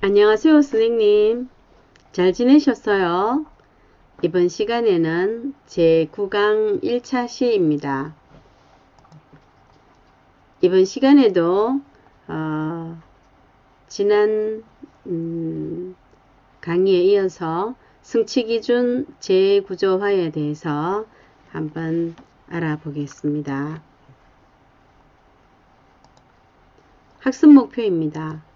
안녕하세요, 선생님. 잘 지내셨어요? 이번 시간에는 제 9강 1차 시입니다. 이번 시간에도 어, 지난 음, 강의에 이어서 승치기준 재구조화에 대해서 한번 알아보겠습니다. 학습 목표입니다.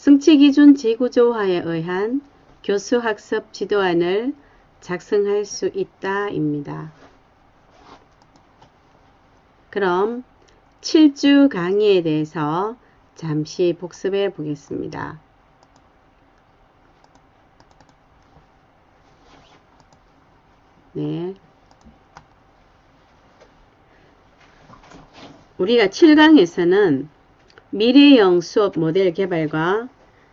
승치 기준 재구조화에 의한 교수 학습 지도안을 작성할 수 있다입니다. 그럼 7주 강의에 대해서 잠시 복습해 보겠습니다. 네. 우리가 7강에서는 미래형 수업 모델 개발과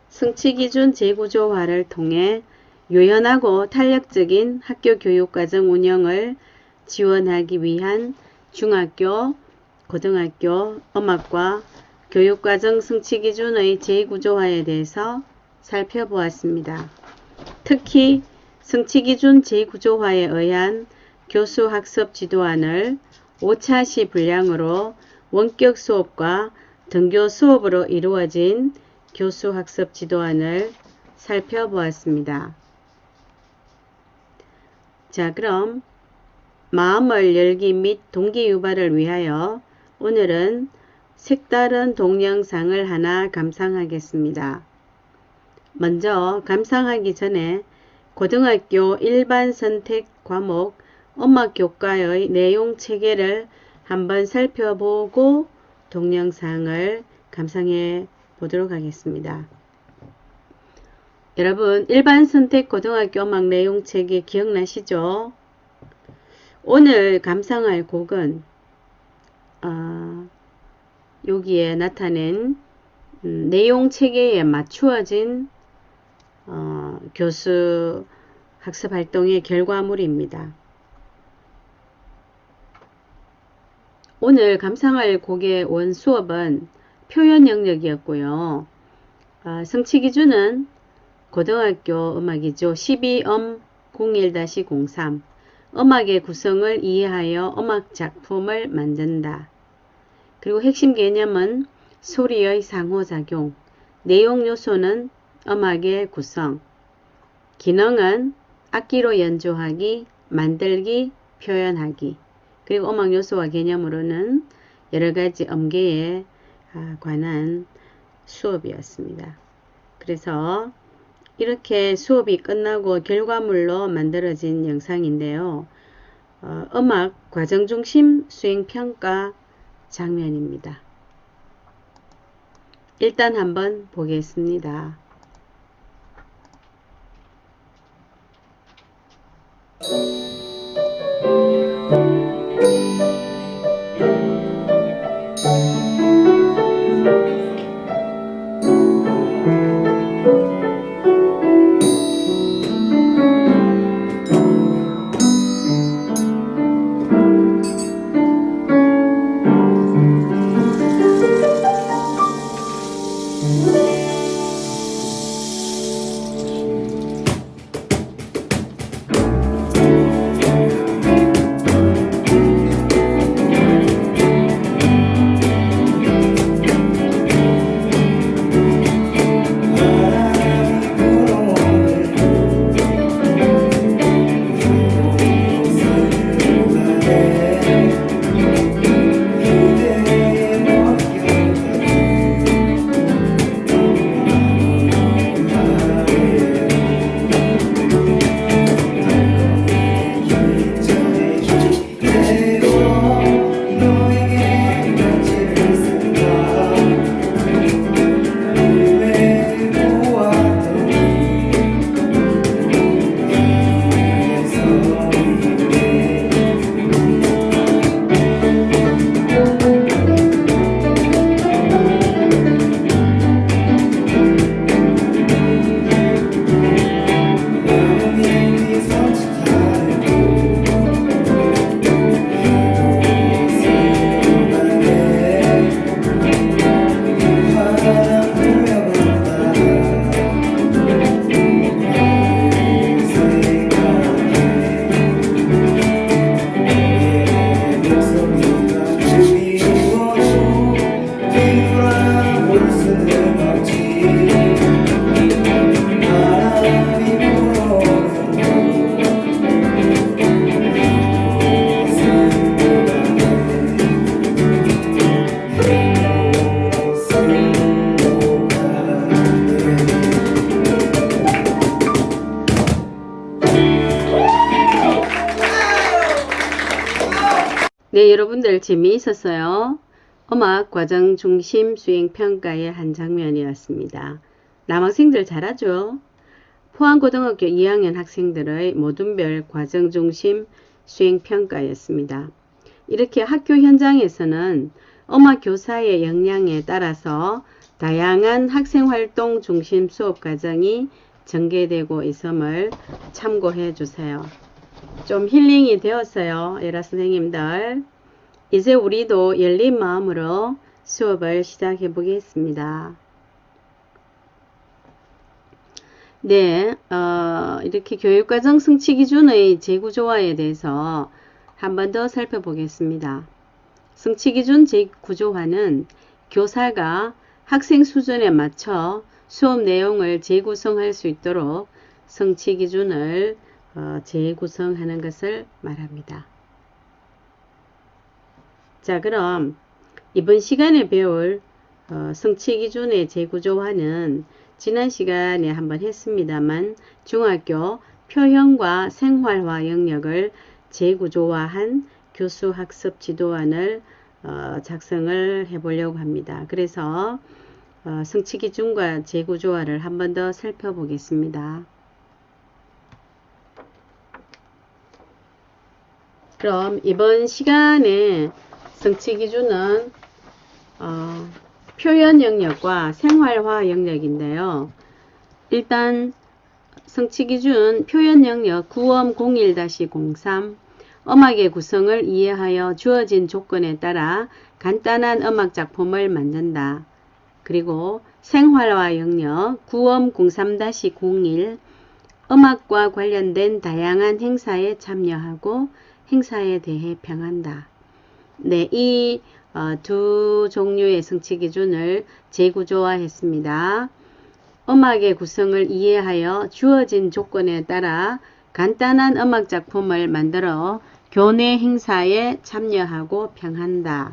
성취기준 재구조화를 통해 유연하고 탄력적인 학교 교육과정 운영을 지원하기 위한 중학교, 고등학교, 음악과 교육과정 성취기준의 재구조화에 대해서 살펴보았습니다. 특히 성취기준 재구조화에 의한 교수 학습 지도안을 5차 시 분량으로 원격 수업과 등교 수업으로 이루어진 교수 학습 지도안을 살펴보았습니다. 자, 그럼 마음을 열기 및 동기 유발을 위하여 오늘은 색다른 동영상을 하나 감상하겠습니다. 먼저 감상하기 전에 고등학교 일반 선택 과목 음악 교과의 내용 체계를 한번 살펴보고 동영상을 감상해 보도록 하겠습니다. 여러분 일반 선택 고등학교 체계 기억나시죠? 오늘 감상할 곡은 어, 여기에 나타낸 음, 내용 체계에 맞추어진 어, 교수 학습 활동의 결과물입니다. 오늘 감상할 곡의 원 수업은 표현 영역이었고요. 아, 성취 기준은 고등학교 음악이죠. 12음 01-03 음악의 구성을 이해하여 음악 작품을 만든다. 그리고 핵심 개념은 소리의 상호작용, 내용 요소는 음악의 구성, 기능은 악기로 연주하기, 만들기, 표현하기, 그리고 음악 요소와 개념으로는 여러 가지 음계에 아, 관한 수업이었습니다. 그래서 이렇게 수업이 끝나고 결과물로 만들어진 영상인데요. 어, 음악 과정 중심 수행 평가 장면입니다. 일단 한번 보겠습니다. 네, 여러분들 재미있었어요. 음악 과정 중심 수행 평가의 한 장면이었습니다. 남학생들 잘하죠? 포항고등학교 2학년 학생들의 모든별 과정 중심 수행 평가였습니다. 이렇게 학교 현장에서는 음악 교사의 역량에 따라서 다양한 학생 활동 중심 수업 과정이 전개되고 있음을 참고해 주세요. 좀 힐링이 되었어요. 여러 선생님들. 이제 우리도 열린 마음으로 수업을 시작해 보겠습니다. 네, 어, 이렇게 교육과정 성취 기준의 재구조화에 대해서 한 번 더 살펴보겠습니다. 성취 기준 재구조화는 교사가 학생 수준에 맞춰 수업 내용을 재구성할 수 있도록 성취 기준을 어, 재구성하는 것을 말합니다. 자, 그럼 이번 시간에 배울 어, 성취 기준의 재구조화는 지난 시간에 한번 했습니다만 중학교 표현과 생활화 영역을 재구조화한 교수 학습 지도안을 어, 작성을 해보려고 합니다. 그래서 어, 성취 기준과 재구조화를 한 번 더 살펴보겠습니다. 그럼 이번 시간에 성취 기준은 어, 표현 영역과 생활화 영역인데요. 일단 성취 기준 표현 영역 9엄 01-03 음악의 구성을 이해하여 주어진 조건에 따라 간단한 음악 작품을 만든다. 그리고 생활화 영역 9엄 03-01 음악과 관련된 다양한 행사에 참여하고 행사에 대해 평한다. 네, 이 어, 두 종류의 성취 기준을 재구조화했습니다. 음악의 구성을 이해하여 주어진 조건에 따라 간단한 음악 작품을 만들어 교내 행사에 참여하고 평한다.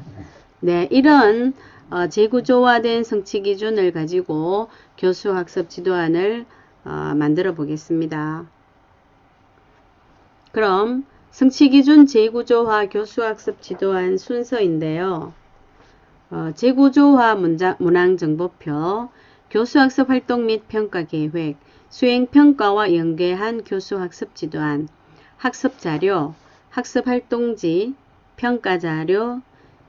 네, 이런 어, 재구조화된 성취 기준을 가지고 교수 학습 지도안을 어, 만들어 보겠습니다. 그럼 성취기준 재구조화 교수학습 지도안 순서인데요. 어, 재구조화 문장, 문항정보표, 교수학습 활동 및 평가 계획, 수행평가와 연계한 교수학습 지도안, 학습자료, 학습활동지, 평가자료,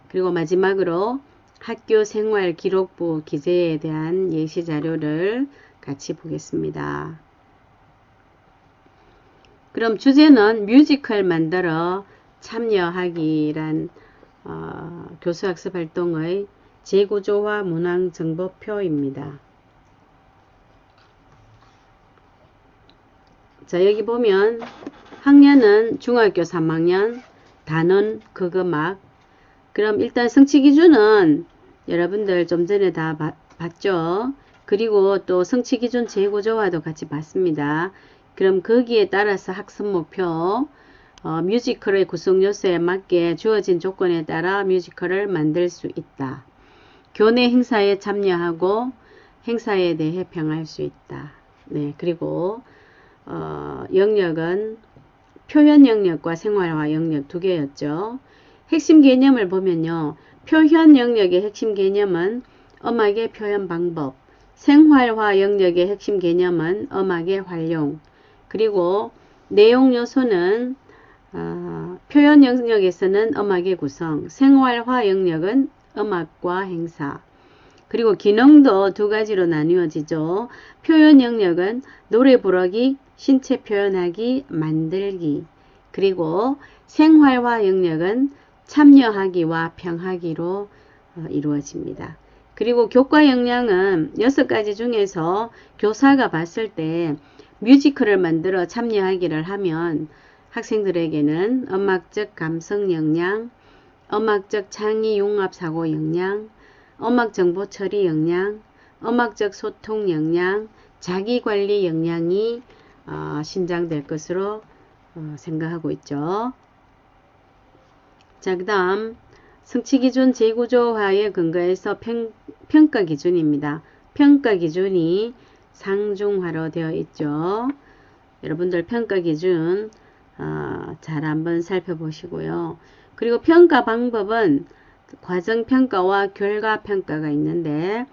그리고 마지막으로 학교 생활 기록부 기재에 대한 예시 자료를 같이 보겠습니다. 그럼 주제는 뮤지컬 만들어 참여하기란 어, 교수학습 활동의 재구조화 문항 정보표입니다. 자 여기 보면 학년은 중학교 3학년 단원 그거막 그럼 일단 성취 기준은 여러분들 좀 전에 다 바, 봤죠. 그리고 또 성취 기준 재구조화도 같이 봤습니다. 그럼 거기에 따라서 학습 목표, 어, 뮤지컬의 구성 요소에 맞게 주어진 조건에 따라 뮤지컬을 만들 수 있다. 교내 행사에 참여하고 행사에 대해 평할 수 있다. 네, 그리고 어, 영역은 표현 영역과 생활화 영역 두 개였죠. 핵심 개념을 보면요. 표현 영역의 핵심 개념은 음악의 표현 방법, 생활화 영역의 핵심 개념은 음악의 활용, 그리고 내용 요소는 어, 표현 영역에서는 음악의 구성, 생활화 영역은 음악과 행사, 그리고 기능도 두 가지로 나뉘어지죠. 표현 영역은 노래 부르기, 신체 표현하기, 만들기, 그리고 생활화 영역은 참여하기와 평하기로 어, 이루어집니다. 그리고 교과 역량은 여섯 가지 중에서 교사가 봤을 때 뮤지컬을 만들어 참여하기를 하면 학생들에게는 음악적 감성 역량, 음악적 창의 융합 사고 역량, 음악 정보 처리 역량, 음악적 소통 역량, 자기 관리 역량이 어, 신장될 것으로 어, 생각하고 있죠. 자, 그 다음 성취 기준 재구조화에 근거해서 평, 평가 기준입니다. 평가 기준이 상중하로 되어 있죠. 여러분들 평가 기준 어, 잘 한번 살펴보시고요. 그리고 평가 방법은 과정평가와 결과평가가 있는데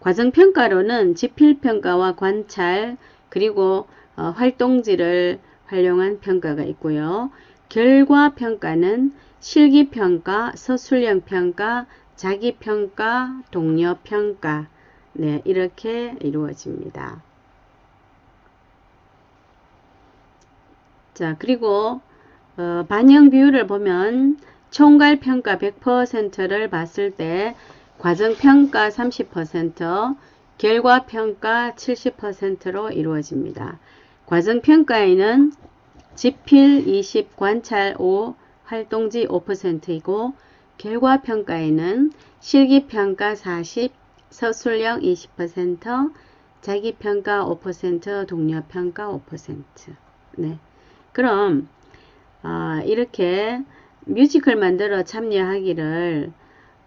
과정평가로는 지필평가와 관찰 그리고 어, 활동지를 활용한 평가가 있고요. 결과평가는 실기평가, 서술형평가, 자기평가, 동료평가 네, 이렇게 이루어집니다. 자, 그리고 어, 반영 비율을 보면 총괄 평가 100%를 봤을 때 과정 평가 30%, 결과 평가 70%로 이루어집니다. 과정 평가에는 지필 20, 관찰 5, 활동지 5%이고 결과 평가에는 실기 평가 40, 서술형 20%, 자기 평가 5%, 동료 평가 5%. 네. 그럼 어, 이렇게 뮤지컬 만들어 참여하기를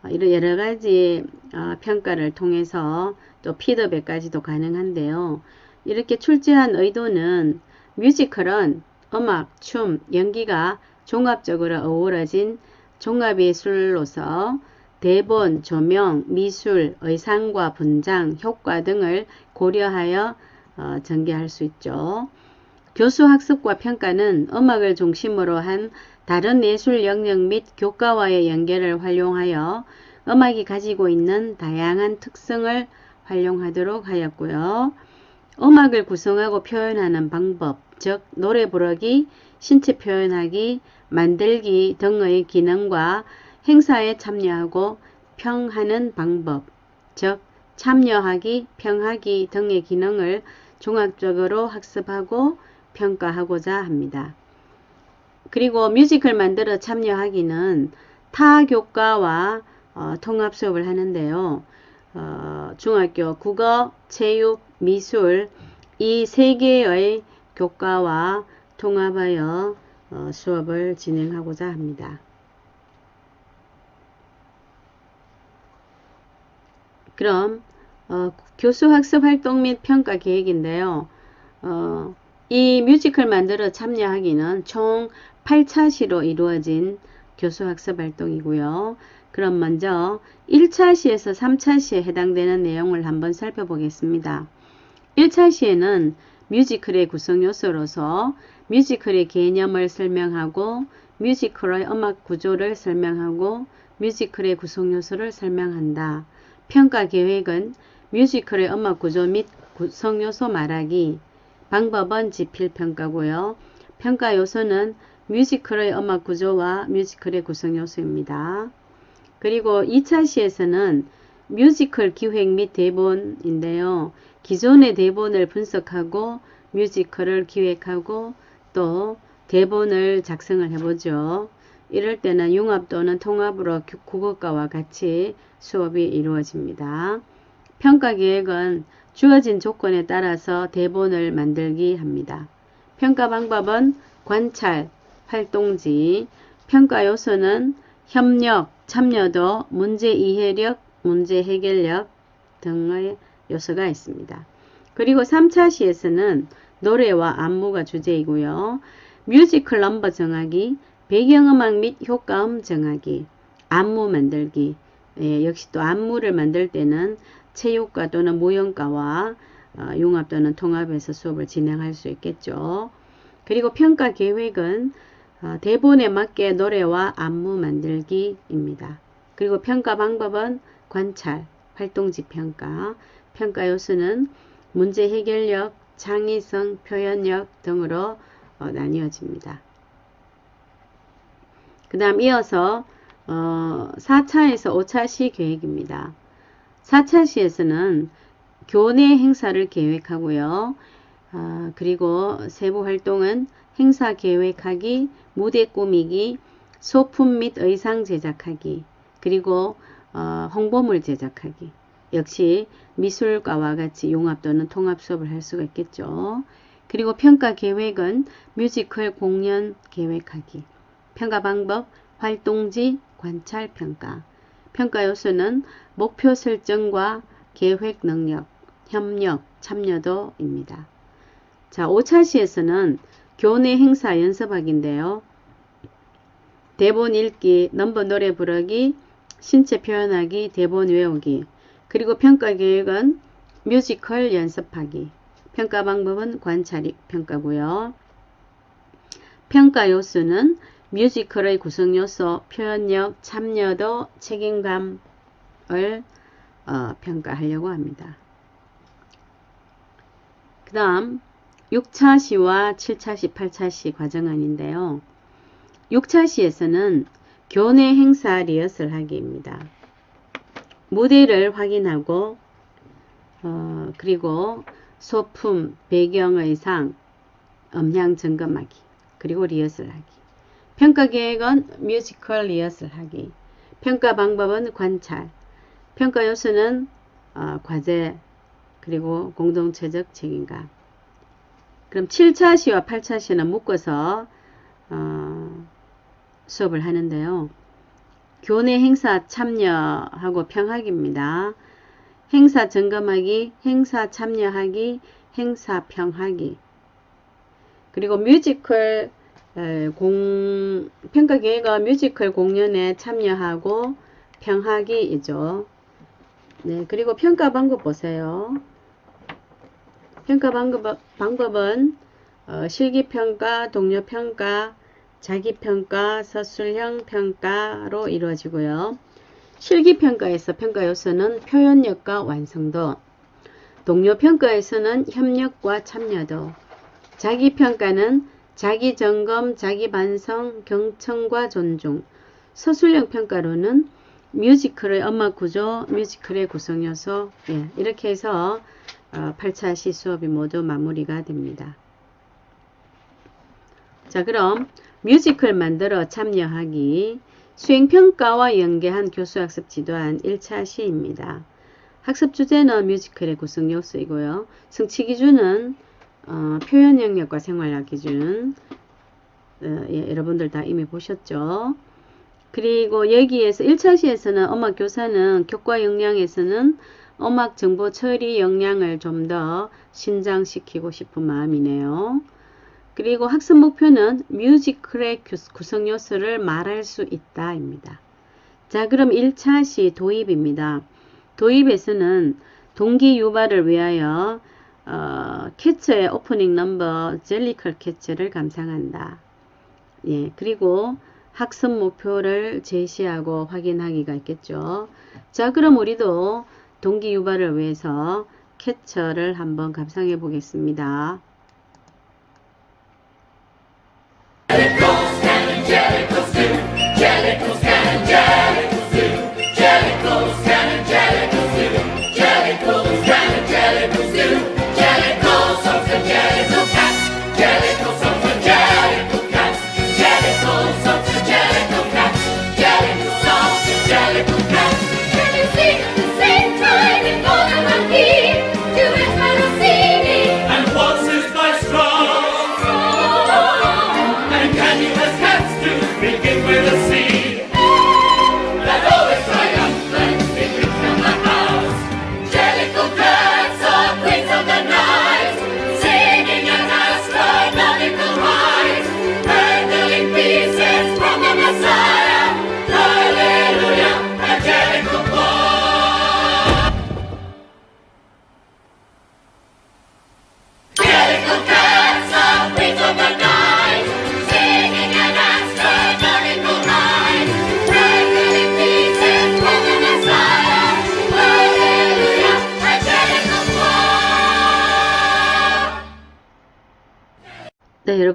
어, 이런 여러 가지 어, 평가를 통해서 또 피드백까지도 가능한데요. 이렇게 출제한 의도는 뮤지컬은 음악, 춤, 연기가 종합적으로 어우러진 종합예술로서 대본, 조명, 미술, 의상과 분장, 효과 등을 고려하여 어, 전개할 수 있죠. 교수 학습과 평가는 음악을 중심으로 한 다른 예술 영역 및 교과와의 연계를 활용하여 음악이 가지고 있는 다양한 특성을 활용하도록 하였고요. 음악을 구성하고 표현하는 방법, 즉 노래 부르기, 신체 표현하기, 만들기 등의 기능과 행사에 참여하고 평하는 방법, 즉 참여하기, 평하기 등의 기능을 종합적으로 학습하고 평가하고자 합니다. 그리고 뮤지컬 만들어 참여하기는 타 교과와 어, 통합 수업을 하는데요. 어, 중학교 국어, 체육, 미술 이 세 개의 교과와 통합하여 어, 수업을 진행하고자 합니다. 그럼 어, 교수 학습 활동 및 평가 계획인데요. 어, 이 뮤지컬 만들어 참여하기는 총 8차 시로 이루어진 교수 학습 활동이고요. 그럼 먼저 1차 시에서 3차 시에 해당되는 내용을 한번 살펴보겠습니다. 1차 시에는 뮤지컬의 구성 요소로서 뮤지컬의 개념을 설명하고 뮤지컬의 음악 구조를 설명하고 뮤지컬의 구성 요소를 설명한다. 평가 계획은 뮤지컬의 음악 구조 및 구성 요소 말하기, 방법은 지필 평가고요. 평가 요소는 뮤지컬의 음악 구조와 뮤지컬의 구성 요소입니다. 그리고 2차 시에서는 뮤지컬 기획 및 대본인데요. 기존의 대본을 분석하고 뮤지컬을 기획하고 또 대본을 작성을 해보죠. 이럴 때는 융합 또는 통합으로 국어과와 같이 수업이 이루어집니다. 평가 계획은 주어진 조건에 따라서 대본을 만들기 합니다. 평가 방법은 관찰, 활동지, 평가 요소는 협력, 참여도, 문제 이해력, 문제 해결력 등의 요소가 있습니다. 그리고 3차 시에서는 노래와 안무가 주제이고요. 뮤지컬 넘버 정하기, 배경음악 및 효과음 정하기, 안무 만들기, 예, 역시 또 안무를 만들 때는 체육과 또는 무용과와 어, 융합 또는 통합해서 수업을 진행할 수 있겠죠. 그리고 평가 계획은 어, 대본에 맞게 노래와 안무 만들기입니다. 그리고 평가 방법은 관찰, 활동지 평가, 평가 요소는 문제 해결력, 창의성, 표현력 등으로 어, 나뉘어집니다. 그 다음 이어서 어, 4차에서 5차 시 계획입니다. 4차 시에서는 교내 행사를 계획하고요. 아, 그리고 세부 활동은 행사 계획하기, 무대 꾸미기, 소품 및 의상 제작하기, 그리고 어, 홍보물 제작하기. 역시 미술과와 같이 융합 또는 통합 수업을 할 수가 있겠죠. 그리고 평가 계획은 뮤지컬 공연 계획하기. 평가 방법, 활동지, 관찰 평가. 평가 요소는 목표 설정과 계획 능력, 협력, 참여도입니다. 자, 5차 시에서는 교내 행사 연습하기인데요. 대본 읽기, 넘버 노래 부르기, 신체 표현하기, 대본 외우기. 그리고 평가 계획은 뮤지컬 연습하기. 평가 방법은 관찰 평가고요. 평가 요소는 뮤지컬의 구성 요소, 표현력, 참여도, 책임감을 어, 평가하려고 합니다. 그 다음 6차 시와 7차 시, 8차 시 과정안인데요. 6차 시에서는 교내 행사 리허설 하기입니다. 무대를 확인하고 어, 그리고 소품, 배경의상, 음향 점검하기, 그리고 리허설 하기. 평가 계획은 뮤지컬 리허설 하기. 평가 방법은 관찰. 평가 요소는 어, 과제, 그리고 공동체적 책임감. 그럼 7차 시와 8차 시는 묶어서 어, 수업을 하는데요. 교내 행사 참여하고 평하기입니다. 행사 점검하기, 행사 참여하기, 행사 평하기. 그리고 뮤지컬 에, 공 평가 계획은 뮤지컬 공연에 참여하고 평하기이죠. 네, 그리고 평가 방법 보세요. 평가 방법, 방법은 어, 실기평가, 동료평가, 자기평가, 서술형 평가로 이루어지고요. 실기평가에서 평가 요소는 표현력과 완성도, 동료평가에서는 협력과 참여도, 자기평가는 자기 점검, 자기 반성, 경청과 존중, 서술형 평가로는 뮤지컬의 음악 구조, 뮤지컬의 구성 요소, 예, 이렇게 해서 어, 8차 시 수업이 모두 마무리가 됩니다. 자, 그럼 뮤지컬 만들어 참여하기 수행평가와 연계한 교수학습 지도안 1차 시입니다. 학습 주제는 뮤지컬의 구성 요소이고요. 성취 기준은 어, 표현 영역과 생활학 기준 어, 예, 여러분들 다 이미 보셨죠? 그리고 여기에서 1차 시에서는 음악 교사는 교과 역량에서는 음악 정보 처리 역량을 좀 더 신장시키고 싶은 마음이네요. 그리고 학습 목표는 뮤지컬의 구성 요소를 말할 수 있다입니다. 자, 그럼 1차 시 도입입니다. 도입에서는 동기 유발을 위하여 어, 캐처의 오프닝 넘버 젤리컬 캐처를 감상한다. 예, 그리고 학습 목표를 제시하고 확인하기가 있겠죠. 자, 그럼 우리도 동기 유발을 위해서 캐처를 한번 감상해 보겠습니다.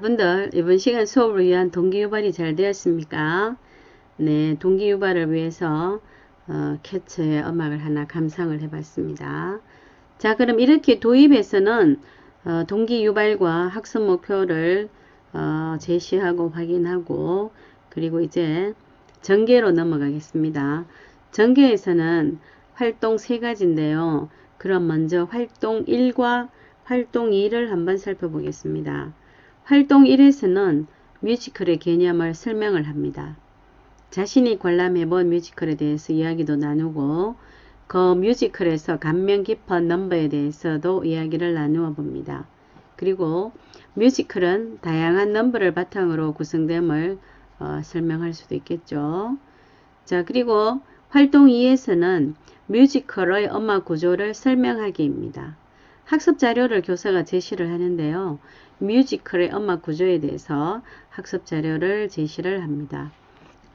여러분들 이번 시간 수업을 위한 동기 유발이 잘 되었습니까? 네, 동기 유발을 위해서 어, 캐처의 음악을 하나 감상을 해봤습니다. 자, 그럼 이렇게 도입에서는 어, 동기 유발과 학습 목표를 어, 제시하고 확인하고 그리고 이제 전개로 넘어가겠습니다. 전개에서는 활동 세 가지인데요. 그럼 먼저 활동 1과 활동 2를 한번 살펴보겠습니다. 활동 1에서는 뮤지컬의 개념을 설명을 합니다. 자신이 관람해본 뮤지컬에 대해서 이야기도 나누고 그 뮤지컬에서 감명 깊은 넘버에 대해서도 이야기를 나누어 봅니다. 그리고 뮤지컬은 다양한 넘버를 바탕으로 구성됨을 어, 설명할 수도 있겠죠. 자, 그리고 활동 2에서는 뮤지컬의 음악 구조를 설명하기입니다. 학습 자료를 교사가 제시를 하는데요. 뮤지컬의 음악 구조에 대해서 학습 자료를 제시를 합니다.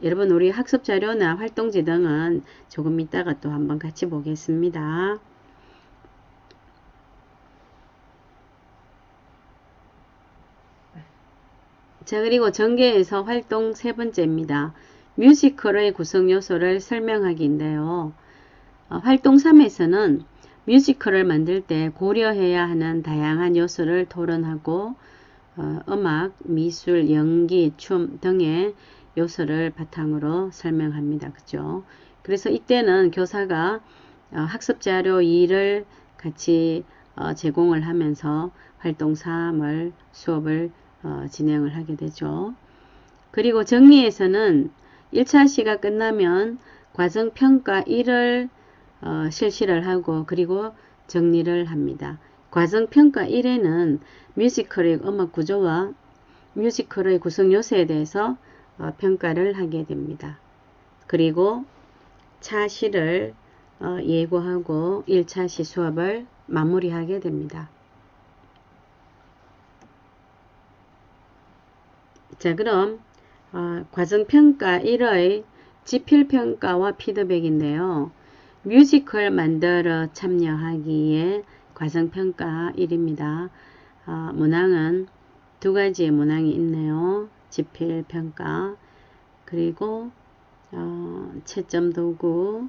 여러분 우리 학습 자료나 활동지 등은 조금 이따가 또 한번 같이 보겠습니다. 자 그리고 전개에서 활동 세 번째입니다. 뮤지컬의 구성 요소를 설명하기인데요. 어, 활동 3에서는 뮤지컬을 만들 때 고려해야 하는 다양한 요소를 토론하고 어, 음악, 미술, 연기, 춤 등의 요소를 바탕으로 설명합니다. 그죠? 그래서 이때는 교사가 어, 학습 자료 2를 같이 어, 제공을 하면서 활동 3을 수업을 어, 진행을 하게 되죠. 그리고 정리에서는 1차 시가 끝나면 과정 평가 1을 어, 실시를 하고 그리고 정리를 합니다. 과정 평가 1에는 뮤지컬의 음악 구조와 뮤지컬의 구성 요소에 대해서 어, 평가를 하게 됩니다. 그리고 차시를 어, 예고하고 1차 시 수업을 마무리하게 됩니다. 자 그럼 어, 과정평가 1의 지필평가와 피드백인데요. 뮤지컬 만들어 참여하기에 과정평가 1입니다. 어, 문항은 두 가지의 문항이 있네요. 지필평가 그리고 어, 채점 도구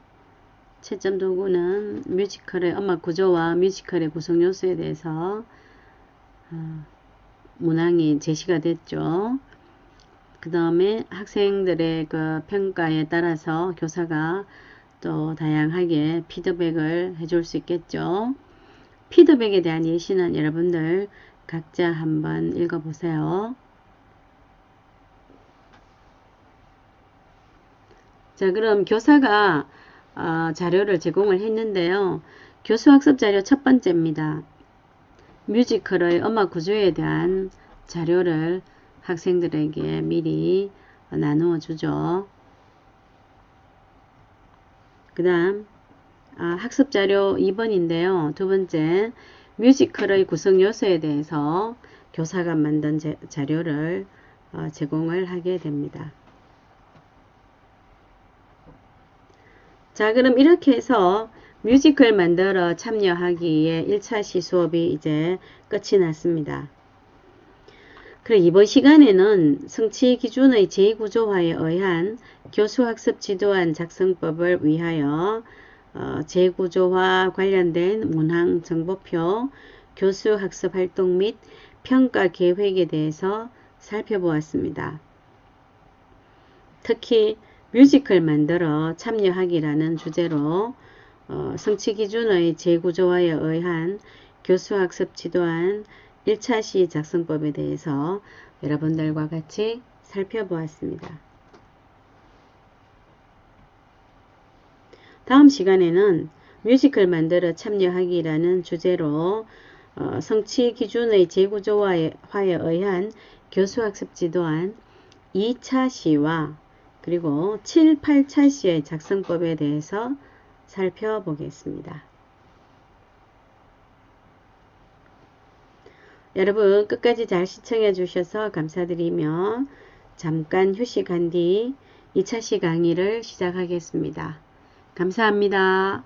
채점 도구는 뮤지컬의 음악 구조와 뮤지컬의 구성 요소에 대해서 어, 문항이 제시가 됐죠. 그 다음에 학생들의 그 평가에 따라서 교사가 또 다양하게 피드백을 해줄 수 있겠죠. 피드백에 대한 예시는 여러분들 각자 한번 읽어보세요. 자, 그럼 교사가 어, 자료를 제공을 했는데요. 교수학습 자료 첫 번째입니다. 뮤지컬의 음악 구조에 대한 자료를 학생들에게 미리 나누어 주죠. 그 다음 아, 학습 자료 2번인데요. 두 번째 뮤지컬의 구성 요소에 대해서 교사가 만든 제, 자료를 어, 제공을 하게 됩니다. 자 그럼 이렇게 해서 뮤지컬 만들어 참여하기에 1차 시 수업이 이제 끝이 났습니다. 그래 이번 시간에는 성취 기준의 제2구조화에 의한 교수학습 지도안 작성법을 위하여 어, 제2구조화 관련된 문항 정보표, 교수학습 활동 및 평가 계획에 대해서 살펴보았습니다. 특히 뮤지컬 만들어 참여하기라는 주제로 어, 성취 기준의 재구조화에 의한 교수학습 지도안 1차 시 작성법에 대해서 여러분들과 같이 살펴보았습니다. 다음 시간에는 뮤지컬 만들어 참여하기라는 주제로 어, 성취 기준의 재구조화에 의한 교수학습 지도안 2차 시와 그리고 7, 8차 시의 작성법에 대해서 살펴보겠습니다. 여러분 끝까지 잘 시청해 주셔서 감사드리며 잠깐 휴식한 뒤 2차 시 강의를 시작하겠습니다. 감사합니다.